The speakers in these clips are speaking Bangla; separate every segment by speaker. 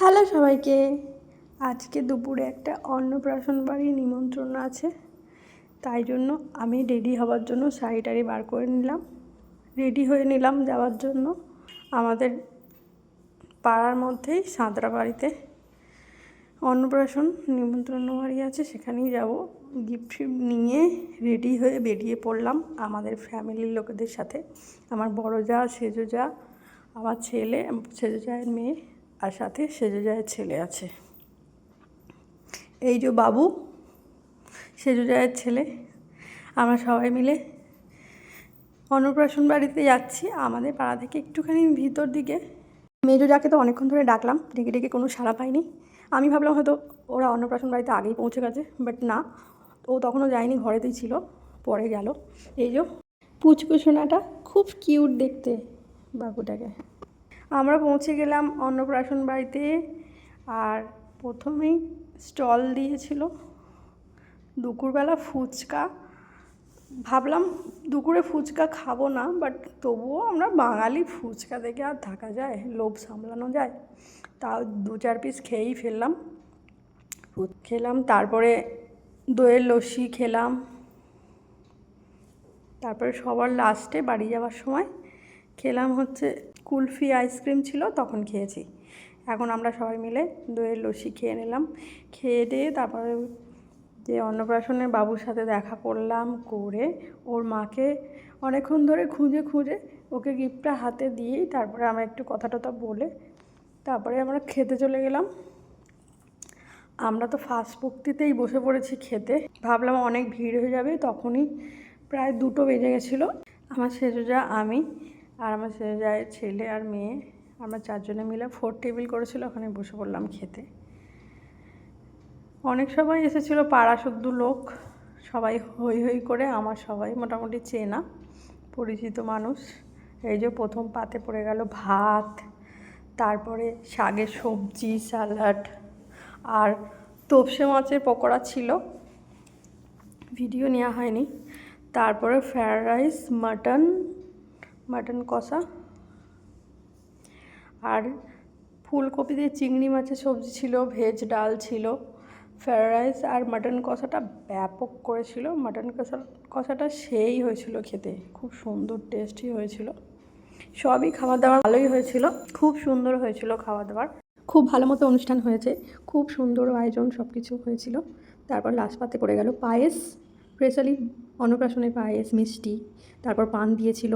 Speaker 1: হ্যালো সবাইকে। আজকে দুপুরে একটা অন্নপ্রাশন বাড়ি নিমন্ত্রণ আছে, তাই জন্য আমি রেডি হওয়ার জন্য শাড়ি টাড়ি বার করে নিলাম। রেডি হয়ে নিলাম যাওয়ার জন্য। আমাদের পাড়ার মধ্যেই সাঁতরা বাড়িতে অন্নপ্রাশন নিমন্ত্রণ বাড়ি আছে, সেখানেই যাব। গিফট ফিফট নিয়ে রেডি হয়ে বেরিয়ে পড়লাম আমাদের ফ্যামিলির লোকেদের সাথে। আমার বড় যা, সেজো যা, আমার ছেলে, সেজো জায়ের মেয়ে। আর সাথে সেজো ছেলে আছে। এই যে বাবু, সেজো জায়ের ছেলে। আমরা সবাই মিলে অন্নপ্রাশন বাড়িতে যাচ্ছি। আমাদের পাড়া থেকে একটুখানি ভিতর দিকে। মেজো যাকে তো অনেকক্ষণ ধরে ডাকলাম, ডেকে ডেকে কোনো সাড়া পাইনি। আমি ভাবলাম হয়তো ওরা অন্নপ্রাশন বাড়িতে আগেই পৌঁছে গেছে বাট না। ও তখনও যায়নি, ঘরেতেই ছিল, পরে গেল। এই যে পুচকুসোনাটা খুব কিউট দেখতে বাবুটাকে। আমরা পৌঁছে গেলাম অন্নপ্রাশন বাড়িতে আর প্রথমেই স্টল দিয়েছিল দুপুরবেলা ফুচকা। ভাবলাম দুপুরে ফুচকা খাব না বাট তবুও আমরা বাঙালি ফুচকা দেখে আর থাকা যায়, লোভ সামলানো যায়। তাও দু চার পিস খেয়েই ফেললাম। খেলাম, তারপরে দইয়ের লস্যি খেলাম। তারপরে সবার লাস্টে বাড়ি যাওয়ার সময় খেলাম হচ্ছে কুলফি আইসক্রিম ছিল, তখন খেয়েছি। এখন আমরা সবাই মিলে দইয়ের লস্যি খেয়ে নিলাম। খেয়ে দিয়ে তারপরে যে অন্নপ্রাশনের বাবুর সাথে দেখা করলাম, করে ওর মাকে অনেকক্ষণ ধরে খুঁজে খুঁজে ওকে গিফটটা হাতে দিয়েই তারপরে আমরা একটু কথা টথা বলে তারপরে আমরা খেতে চলে গেলাম। আমরা তো ফার্স্ট ভক্তিতেই বসে পড়েছি খেতে। ভাবলাম অনেক ভিড় হয়ে যাবে, তখনই প্রায় দুটো বেজে গেছিল। আমার সেজোজা আমি আর আমার ছেলে যায় ছেলে আর মেয়ে, আমরা চারজনে মিলে ফোর টেবিল করেছিল, ওখানে বসে পড়লাম খেতে। অনেক সবাই এসেছিল পাড়া শুদ্ধ লোক, সবাই হই হই করে, আমার সবাই মোটামুটি চেনা, পরিচিত মানুষ। এই যে প্রথম পাতে পড়ে গেল ভাত, তারপরে শাকের সবজি স্যালাড আর তোপসে মাছের পকোড়া ছিল। ভিডিও নেওয়া হয়নি। তারপরে ফ্রায়েড রাইস মাটন মাটন কষা। আর ফুলকপি দিয়ে চিংড়ি মাছের সবজি ছিল, ভেজ ডাল ছিল ফ্রায়েড রাইস আর মাটন কষাটা ব্যাপক করেছিল। মাটন কষা কষাটা সেই হয়েছিল খেতে, খুব সুন্দর টেস্টি হয়েছিল। সবই খাওয়া দাওয়া ভালোই হয়েছিল, খুব সুন্দর হয়েছিল খাওয়া দাওয়ার। খুব ভালো মতো অনুষ্ঠান হয়েছে, খুব সুন্দর আয়োজন সব কিছু হয়েছিল। তারপর লাস্ট পাতে পড়ে গেল পায়েস, স্পেশালি অন্নপ্রাশনের পায়েস মিষ্টি, তারপর পান দিয়েছিল।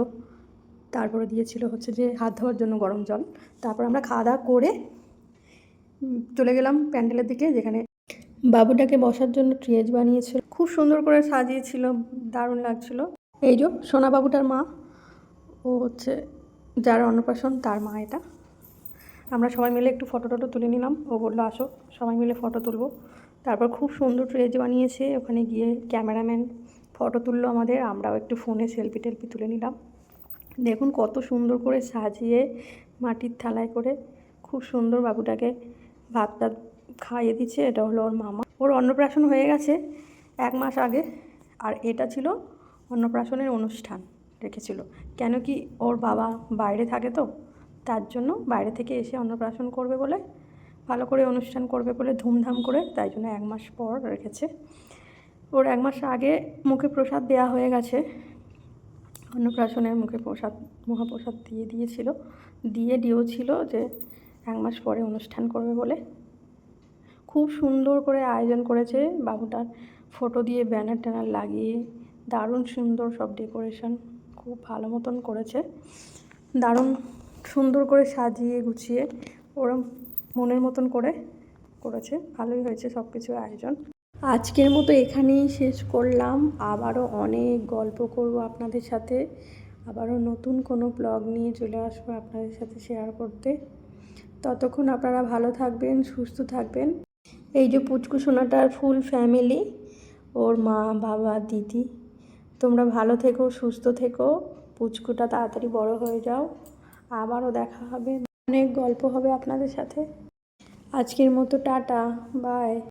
Speaker 1: তারপরে দিয়েছিল হচ্ছে যে হাত ধোয়ার জন্য গরম জল। তারপর আমরা খাওয়া দাওয়া করে চলে গেলাম প্যান্ডেলের দিকে যেখানে বাবুটাকে বসার জন্য ট্রেজ বানিয়েছিল। খুব সুন্দর করে সাজিয়েছিল, দারুণ লাগছিল। এই যে সোনা বাবুটার মা, ও হচ্ছে যার অন্নপ্রাশন, তার মা এটা। আমরা সবাই মিলে একটু ফটো টটো তুলে নিলাম। ও বলল, আসো, সবাই মিলে ফটো তুলবো। তারপর খুব সুন্দর ট্রেজ বানিয়েছে। ওখানে গিয়ে ক্যামেরাম্যান ফটো তুললো আমাদের। আমরাও একটু ফোনে সেলফি টেলফি তুলে নিলাম। দেখুন কত সুন্দর করে সাজিয়ে মাটির থালায় করে খুব সুন্দর বাবুটাকে ভাত টাত খাইয়ে দিচ্ছে, এটা হলো ওর মামা। ওর অন্নপ্রাশন হয়ে গেছে এক মাস আগে, আর এটা ছিল অন্নপ্রাশনের অনুষ্ঠান রেখেছিল। কেন কি ওর বাবা বাইরে থাকে তো, তার জন্য বাইরে থেকে এসে অন্নপ্রাশন করবে বলে, ভালো করে অনুষ্ঠান করবে বলে ধুমধাম করে, তাই জন্য এক মাস পর রেখেছে। ওর এক মাস আগে মুখে প্রসাদ দেওয়া হয়ে গেছে অন্নপ্রাশনের মুখে প্রসাদ, মহাপ্রসাদ দিয়ে দিয়েছিল। দিয়ে দিয়েও ছিল যে এক মাস পরে অনুষ্ঠান করবে বলে। খুব সুন্দর করে আয়োজন করেছে বাবুটার ফটো দিয়ে, ব্যানার ট্যানার লাগিয়ে। দারুণ সুন্দর সব ডেকোরেশন খুব ভালো মতন করেছে। দারুণ সুন্দর করে সাজিয়ে গুছিয়ে ওরম মনের মতন করে করেছে। ভালোই হয়েছে সব কিছু আয়োজন। আজকের মতো এখানেই শেষ করলাম। আবারও অনেক গল্প করব আপনাদের সাথে। আবারও নতুন কোনো ব্লগ নিয়ে চলে আসব আপনাদের সাথে শেয়ার করতে। ততক্ষণ আপনারা ভালো থাকবেন, সুস্থ থাকবেন। এই যে পুচকু সোনাটার ফুল ফ্যামিলি ওর মা, বাবা, দিদি, তোমরা ভালো থেকো, সুস্থ থেকো। পুচকুটা তাড়াতাড়ি বড় হয়ে যাও। আবারও দেখা হবে। অনেক গল্প হবে আপনাদের সাথে। আজকের মতো টাটা বাই